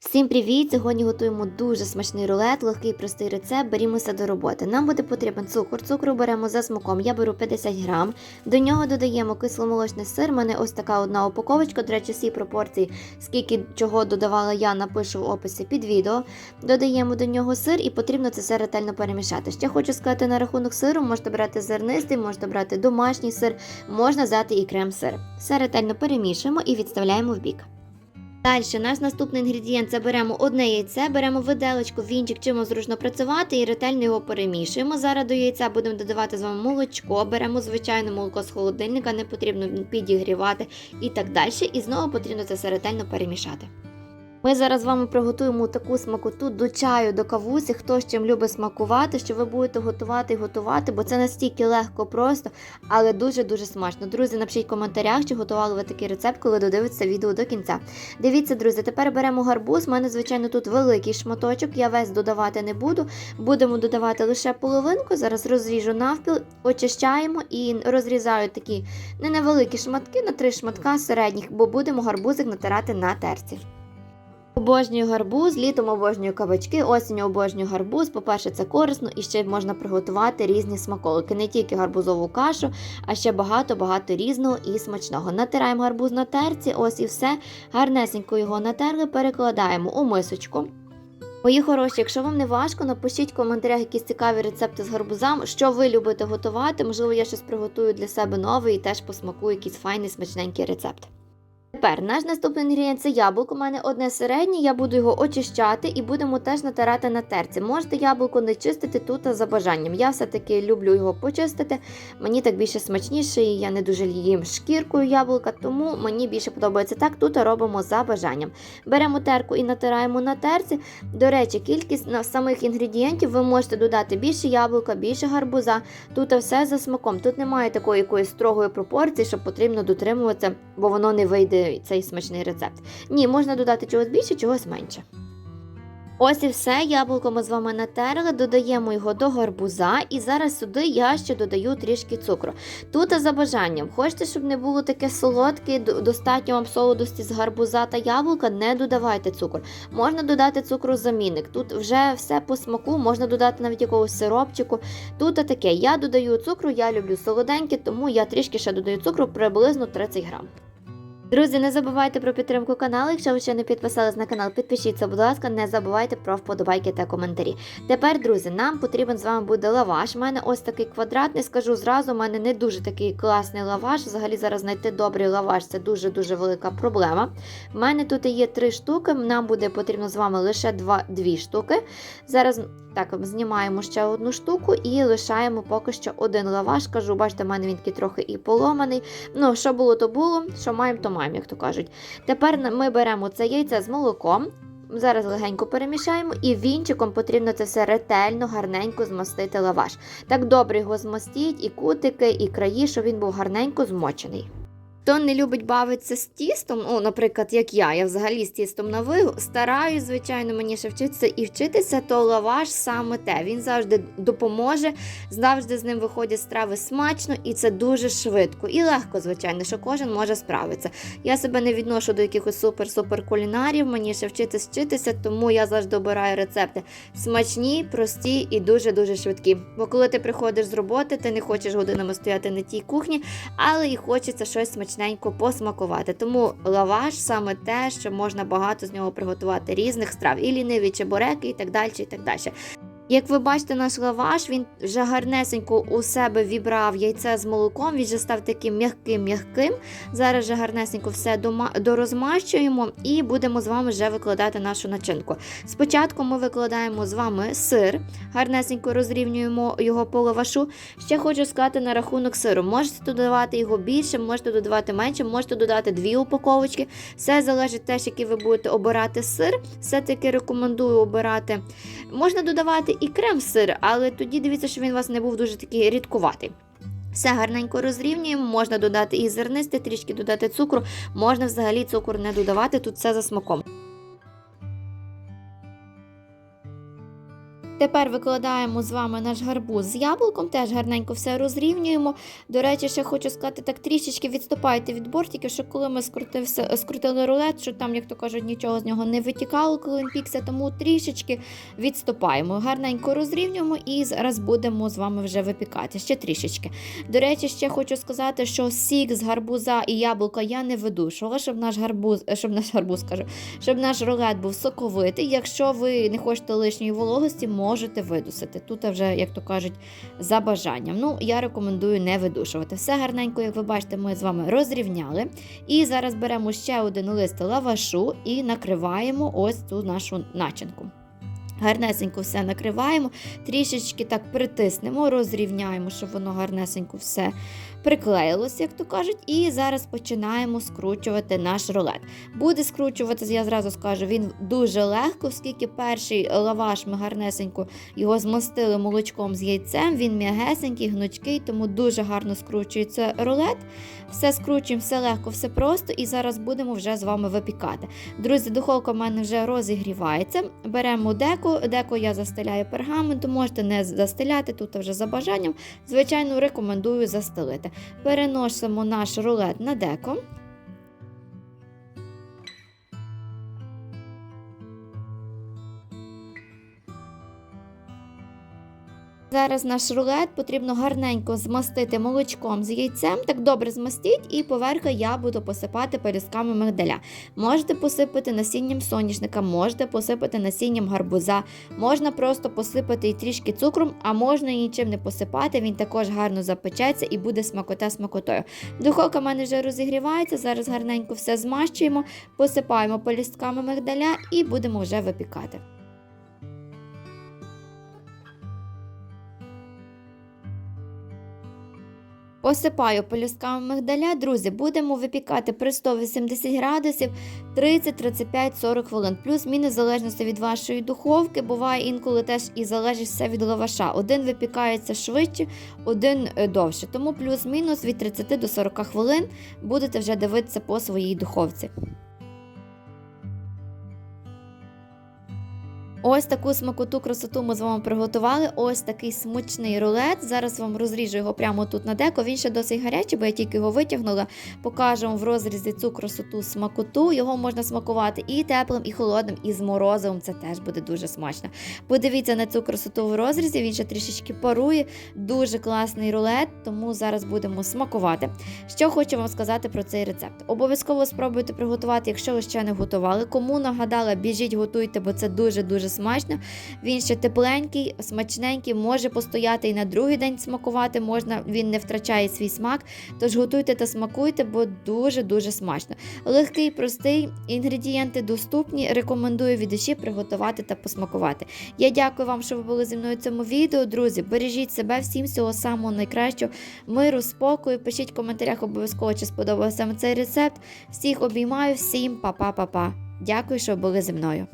Всім привіт! Сьогодні готуємо дуже смачний рулет, легкий простий рецепт. Берімося до роботи. Нам буде потрібен цукор. Цукру беремо за смаком. Я беру 50 грам. До нього додаємо кисломолочний сир. У мене ось така одна упаковочка. До речі, всі пропорції, скільки чого додавала я, напишу в описі під відео. Додаємо до нього сир і потрібно це все ретельно перемішати. Ще хочу сказати на рахунок сиру, можете брати зернистий, можете брати домашній сир, можна взяти і крем-сир. Все ретельно перемішуємо і відставляємо в бік. Далі наш наступний інгредієнт це беремо одне яйце, беремо виделочку, вінчик, чим зручно працювати і ретельно його перемішуємо. Зараз до яйця будемо додавати з вами молочко, беремо звичайне молоко з холодильника, не потрібно підігрівати і так далі. І знову потрібно це все ретельно перемішати. Ми зараз з вами приготуємо таку смакоту до чаю, до кавусі, хто з чим любить смакувати, що ви будете готувати і готувати, бо це настільки легко просто, але дуже-дуже смачно. Друзі, напишіть в коментарях, чи готували ви такий рецепт, коли додивитеся відео до кінця. Дивіться, друзі, тепер беремо гарбуз. У мене, звичайно, тут великий шматочок, я весь додавати не буду. Будемо додавати лише половинку. Зараз розріжу навпіл, очищаємо і розрізаю такі не невеликі шматки на три шматка середніх, бо будемо гарбузик натирати на терці. Обожнюю гарбуз, літом обожнюю кабачки, осінню обожнюю гарбуз. По-перше, це корисно і ще можна приготувати різні смаколики, не тільки гарбузову кашу, а ще багато-багато різного і смачного. Натираємо гарбуз на терці, ось і все. Гарнесенько його натерли, перекладаємо у мисочку. Мої хороші, якщо вам не важко, напишіть в коментарях якісь цікаві рецепти з гарбузам, що ви любите готувати. Можливо, я щось приготую для себе нове і теж посмакую якийсь файний смачненький рецепт. Тепер наш наступний інгредієнт це яблуко. У мене одне середнє, я буду його очищати і будемо теж натирати на терці. Можете яблуко не чистити тут за бажанням. Я все-таки люблю його почистити. Мені так більше смачніше, і я не дуже їм шкіркою яблука, тому мені більше подобається так. Тут робимо за бажанням. Беремо терку і натираємо на терці. До речі, кількість самих інгредієнтів ви можете додати більше яблука, більше гарбуза. Тут все за смаком. Тут немає такої якоїсь строгої пропорції, що потрібно дотримуватися, бо воно не вийде цей смачний рецепт. Ні, можна додати чогось більше, чогось менше. Ось і все, яблуко ми з вами натерли, додаємо його до гарбуза, і зараз сюди я ще додаю трішки цукру. Тут за бажанням, хочете, щоб не було таке солодке, достатньо вам солодості з гарбуза та яблука, не додавайте цукор. Можна додати цукрозамінник. Тут вже все по смаку, можна додати навіть якогось сиропчику. Тут таке, я додаю цукру, я люблю солоденьке, тому я трішки ще додаю цукру приблизно 30 грам. Друзі, не забувайте про підтримку каналу. Якщо ви ще не підписались на канал, підпишіться, будь ласка, не забувайте про вподобайки та коментарі. Тепер, друзі, нам потрібен з вами буде лаваш. У мене ось такий квадратний, скажу зразу, у мене не дуже такий класний лаваш. Взагалі зараз знайти добрий лаваш це дуже-дуже велика проблема. У мене тут є три штуки, нам буде потрібно з вами лише два, дві штуки. Зараз так, знімаємо ще одну штуку і лишаємо поки що один лаваш. Кажу, бачите, в мене він такий трохи і поломаний. Ну, що було, то було, що маємо, то маємо, як то кажуть. Тепер ми беремо це яйце з молоком. Зараз легенько перемішаємо, і вінчиком потрібно це все ретельно, гарненько змастити лаваш. Так добре його змастіть, і кутики, і краї, щоб він був гарненько змочений. Хто не любить бавитися з тістом, ну, наприклад, як я, я взагалі з тістом на вигу, стараюсь, звичайно, мені ще вчитися і вчитися, то лаваш саме те. Він завжди допоможе, завжди з ним виходять страви смачно, і це дуже швидко і легко, звичайно, що кожен може справитися. Я себе не відношу до якихось супер-супер кулінарів, мені ще вчитись вчитися, тому я завжди обираю рецепти смачні, прості і дуже-дуже швидкі. Бо коли ти приходиш з роботи, ти не хочеш годинами стояти на тій кухні, але і хочеться щось смачне смачненько посмакувати. Тому лаваш саме те, що можна багато з нього приготувати різних страв, і ліниві чебуреки, і так далі. і так далі. Як ви бачите, наш лаваш він вже гарнесенько у себе вібрав яйце з молоком, він вже став таким м'яким-м'яким. Зараз вже гарнесенько все дорозмащуємо і будемо з вами вже викладати нашу начинку. Спочатку ми викладаємо з вами сир, гарнесенько розрівнюємо його по лавашу. Ще хочу сказати на рахунок сиру. Можете додавати його більше, можете додавати менше, можете додати дві упаковочки. Все залежить теж, який ви будете обирати сир. Все-таки рекомендую обирати. Можна додавати і крем-сир, але тоді дивіться, що він у вас не був дуже такий рідкуватий. Все гарненько розрівнюємо, можна додати і зернисти, трішки додати цукру, можна взагалі цукор не додавати, тут все за смаком. Тепер викладаємо з вами наш гарбуз з яблуком, теж гарненько все розрівнюємо. До речі, ще хочу сказати, так трішечки відступайте від бортиків, що коли ми скрутився, скрутили рулет, що там, як то кажуть, нічого з нього не витікало, коли він пікся, тому трішечки відступаємо. Гарненько розрівнюємо і зараз будемо з вами вже випікати. Ще трішечки. До речі, ще хочу сказати, що сік з гарбуза і яблука я не видушувала, щоб наш гарбуз, щоб наш гарбуз кажу, щоб наш рулет був соковитий. Якщо ви не хочете лишньої вологості, можете видусити. Тут вже, як то кажуть, за бажанням. Ну, я рекомендую не видушувати. Все гарненько, як ви бачите, ми з вами розрівняли. І зараз беремо ще один лист лавашу і накриваємо ось цю нашу начинку. Гарнесенько все накриваємо, трішечки так притиснемо, розрівняємо, щоб воно гарнесенько все приклеїлося, як то кажуть. І зараз починаємо скручувати наш рулет. Буде скручуватися, я зразу скажу, він дуже легко, оскільки перший лаваш ми гарнесенько його змастили молочком з яйцем. Він м'ягесенький, гнучкий, тому дуже гарно скручується рулет. Все скручуємо, все легко, все просто. І зараз будемо вже з вами випікати. Друзі, духовка в мене вже розігрівається. Беремо деко, деко я застеляю пергаментом, можете не застеляти, тут вже за бажанням. Звичайно, рекомендую застелити. Переносимо наш рулет на деко. Зараз наш рулет потрібно гарненько змастити молочком з яйцем. Так добре змастіть, і поверху я буду посипати пелюстками мигдаля. Можете посипати насінням соняшника, можете посипати насінням гарбуза, можна просто посипати і трішки цукром, а можна і нічим не посипати. Він також гарно запечеться і буде смакота смакотою. Духовка в мене вже розігрівається. Зараз гарненько все змащуємо, посипаємо пелюстками мигдаля і будемо вже випікати. Посипаю пелюстками мигдаля. Друзі, будемо випікати при 180 градусів 30, 35, 40 хвилин. Плюс-мінус залежності від вашої духовки. Буває інколи теж і залежить все від лаваша. Один випікається швидше, один е, довше. Тому плюс-мінус від 30 до 40 хвилин будете вже дивитися по своїй духовці. Ось таку смакоту красоту ми з вами приготували. Ось такий смачний рулет. Зараз вам розріжу його прямо тут на деко. Він ще досить гарячий, бо я тільки його витягнула. Покажу вам в розрізі цю красоту смакоту. Його можна смакувати і теплим, і холодним, і з морозивом. Це теж буде дуже смачно. Подивіться на цю красоту в розрізі. Він ще трішечки парує. Дуже класний рулет, тому зараз будемо смакувати. Що хочу вам сказати про цей рецепт. Обов'язково спробуйте приготувати, якщо ви ще не готували. Кому нагадала, біжіть, готуйте, бо це дуже-дуже смачно. Він ще тепленький, смачненький, може постояти і на другий день смакувати можна, він не втрачає свій смак. Тож готуйте та смакуйте, бо дуже-дуже смачно. Легкий, простий, інгредієнти доступні. Рекомендую від душі приготувати та посмакувати. Я дякую вам, що ви були зі мною в цьому відео. Друзі, бережіть себе, всім всього самого найкращого, миру, спокою. Пишіть в коментарях обов'язково, чи сподобався саме цей рецепт. Всіх обіймаю, всім па-па-па-па. Дякую, що були зі мною.